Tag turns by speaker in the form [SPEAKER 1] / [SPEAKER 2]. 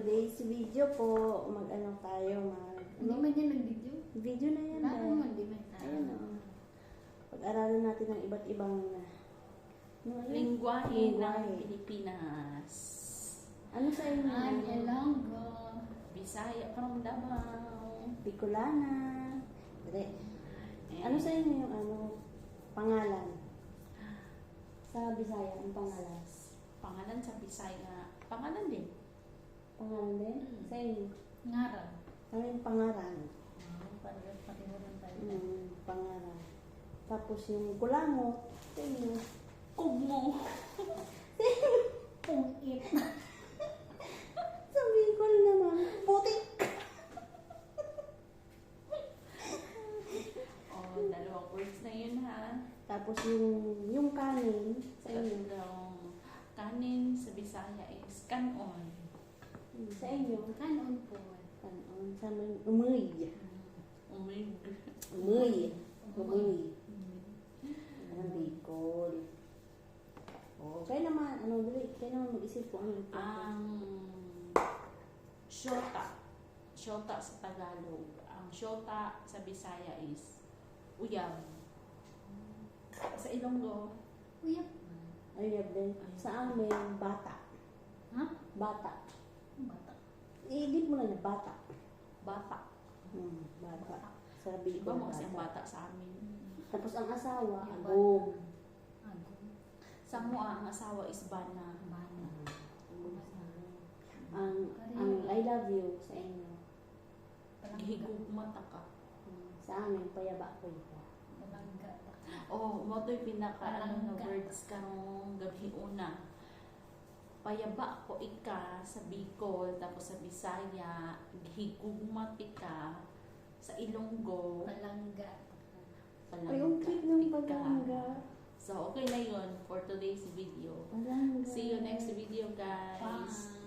[SPEAKER 1] today's video po, mag-ano tayo, mag...
[SPEAKER 2] Hindi man yan nag-video.
[SPEAKER 1] Video na yan.
[SPEAKER 2] Ano
[SPEAKER 1] eh.
[SPEAKER 2] man, di man.
[SPEAKER 1] Ayun o. Pag-aralan natin ng iba't ibang... Ano?
[SPEAKER 3] Lingwahe ng Pilipinas.
[SPEAKER 1] Ano sa inyo?
[SPEAKER 2] Ah, Ilonggo.
[SPEAKER 3] Bisaya from Davao.
[SPEAKER 1] Bicolana. Dre.
[SPEAKER 3] Eh,
[SPEAKER 1] Ano sa inyo yung ano, pangalan? Sa Bisaya, ang pangalan?
[SPEAKER 3] Pangalan sa Bisaya. Pangalan din.
[SPEAKER 1] Pangalan din? Sa inyo?
[SPEAKER 2] Ngaran.
[SPEAKER 1] Ano yung pangalan?
[SPEAKER 2] Parang pareho lang tayo.
[SPEAKER 1] Mm, pangalan. Tapos yung kulangot, sa inyo.
[SPEAKER 3] Kugmo.
[SPEAKER 2] Pungit.
[SPEAKER 1] Sa Bicol naman, putik.
[SPEAKER 3] Oh, dalawang words na yun ha.
[SPEAKER 1] Tapos yung, yung kanin, sa inyo.
[SPEAKER 3] Tatlong kanin sa Bisaya is kanon.
[SPEAKER 1] Sa inyo,
[SPEAKER 2] Kanon po.
[SPEAKER 1] kanon. Sa amin, umoy.
[SPEAKER 3] Umig.
[SPEAKER 1] Umoy. Umoy. Ang Bicol. Oh, kaya naman, ano, dali, kaya naman mag-isip ko ano.
[SPEAKER 3] Ang syota. Syota sa Tagalog. Ang syota sa Bisaya is uyab. Sa Ilonggo,
[SPEAKER 2] Uyap.
[SPEAKER 1] Ayun din. Sa amin, bata.
[SPEAKER 2] Ha?
[SPEAKER 1] Bata.
[SPEAKER 2] Bata.
[SPEAKER 1] I-edit mo lang na bata.
[SPEAKER 3] bata.
[SPEAKER 1] Hmm, bata. Sa
[SPEAKER 3] Iba
[SPEAKER 1] Bicol,
[SPEAKER 3] mo kasi ang
[SPEAKER 1] bata.
[SPEAKER 3] bata sa amin.
[SPEAKER 1] Tapos ang asawa,
[SPEAKER 2] Yung
[SPEAKER 1] agong.
[SPEAKER 2] Agong.
[SPEAKER 3] Sa mua, ang asawa is bana.
[SPEAKER 2] Bana.
[SPEAKER 1] Ang, ang I love you sa inyo.
[SPEAKER 3] Gihigog mata ka.
[SPEAKER 1] Hmm, Sa amin, payaba ko ito.
[SPEAKER 2] Malangga.
[SPEAKER 3] Oh, mo to'y pinaka ano
[SPEAKER 2] Palangga.
[SPEAKER 3] words karong gabi una. Payaba ko ika sa Bicol, tapos sa Bisaya, gihigugmat ika sa Ilonggo,
[SPEAKER 2] Palangga.
[SPEAKER 1] Ay, ang cute ng
[SPEAKER 3] ika.
[SPEAKER 1] paganga.
[SPEAKER 3] So, okay na yun for today's video.
[SPEAKER 1] Palangga.
[SPEAKER 3] See you next video, guys.